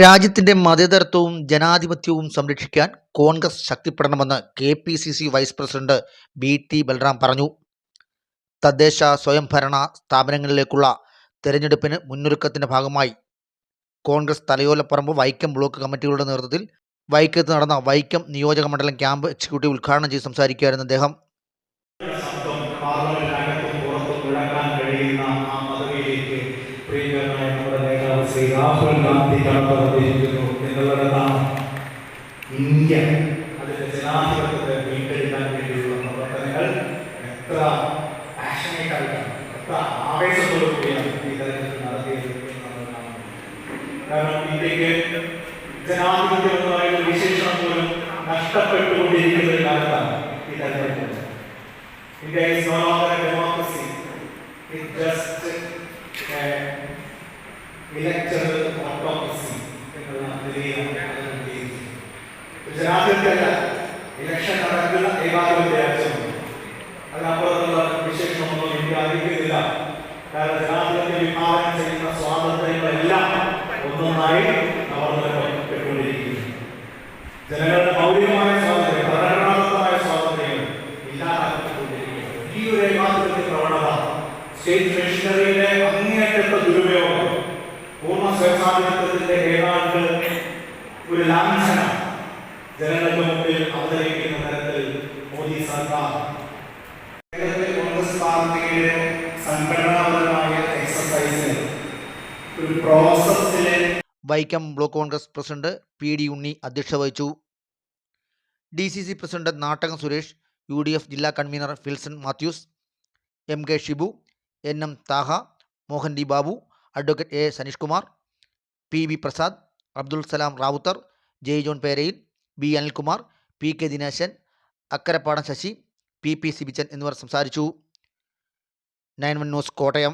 രാജ്യത്തിന്റെ മതേതരത്വവും ജനാധിപത്യവും സംരക്ഷിക്കാൻ Congress ശക്തിപ്പെടണമെന്ന് K P C C vice president B T Balram പറഞ്ഞു. തദ്ദേശ സ്വയംഭരണ സ്ഥാപനങ്ങളിലേക്കുള്ള തെരഞ്ഞെടുപ്പിന് മുന്നൊരുക്കത്തിന്റെ ഭാഗമായി കോൺഗ്രസ് തലയോലപ്പറമ്പ് വൈക്കം ബ്ലോക്ക് കമ്മിറ്റികളുടെ നേതൃത്വത്തിൽ വൈക്കത്ത് നടന്ന വൈക്കം നിയോജക മണ്ഡലം ക്യാമ്പ് എക്സിക്യൂട്ടീവ് ഉദ്ഘാടനം ചെയ്ത് സംസാരിക്കുകയായിരുന്നു അദ്ദേഹം. നേതാവ് ശ്രീ രാഹുൽ ഗാന്ധി കടന്നിരിക്കുന്നു എന്നുള്ളതാണ് ഇന്ത്യ അതിന്റെ ജനാധിപത്യത്തെ വീണ്ടെടുക്കാൻ വേണ്ടിയുള്ള പ്രവർത്തനങ്ങൾ എത്ര പാഷനേറ്റ് ആയിട്ടാണ് എത്ര ആവേശത്തോടു കൂടിയാണ് ഈ തരത്തിൽ നടത്തിയത് എന്ന് നമ്മൾ കാണുന്നു കാരണം ഇന്ത്യക്ക് ജനാധിപത്യം എന്ന് പറയുന്ന വിശേഷണം പോലും നഷ്ടപ്പെട്ടുകൊണ്ടിരിക്കുന്ന ഒരു കാലത്താണ് ഈ തെരഞ്ഞെടുപ്പ് India is no longer a democracy. It's just ജനാധിപത്യമല്ല election നടക്കുന്ന ഏകാധിപത്യ രാജ്യമാണ് അതിനപ്പുറത്തുള്ള വിശേഷമൊന്നും ഇന്ത്യ അറിയിക്കുന്നില്ല. കാരണം ജനാധിപത്യ വിഭാവനം ചെയ്യുന്ന സ്വാതന്ത്ര്യങ്ങളെല്ലാം ഒന്നൊന്നായി കവർന്നെടുക്കപ്പെട്ടുകൊണ്ടിരിക്കുന്നു ജനങ്ങളുടെ മൗലികമായ സ്വാതന്ത്ര്യം ഭരണഘടനാത്മകമായ സ്വാതന്ത്ര്യങ്ങൾ ഇല്ലാതാക്കിക്കൊണ്ടിരിക്കുകയാണ് ഈ ഒരു ഏകാധിപത്യ പ്രവണത സ്റ്റേറ്റ് മെഷീനറിയുടെ അങ്ങേയറ്റത്തെ ദുരുപയോഗം പൂർണ സ്വയംസാധിപത്യത്തിന്റെ ഏതാണ്ട് ഒരു ലാഞ്ചനം പാർട്ടിയുടെ സംഘടനാപരമായ ഒരു പ്രോസസ്സിലെ Vaikom block Congress president P D Unni അധ്യക്ഷ വഹിച്ചു. D C C president Nattakam Suresh U D F ജില്ലാ convener Philson Mathews M K Shibu N M Thaha Mohan D Babu advocate A Saneesh Kumar P V Prasad Abdul Salam Rawther Jai John Perayil B Anilkumar P K Dinesan Akkarappadam Sasi P P Sibichan എന്നിവർ സംസാരിച്ചു. Nine one news Kottayam.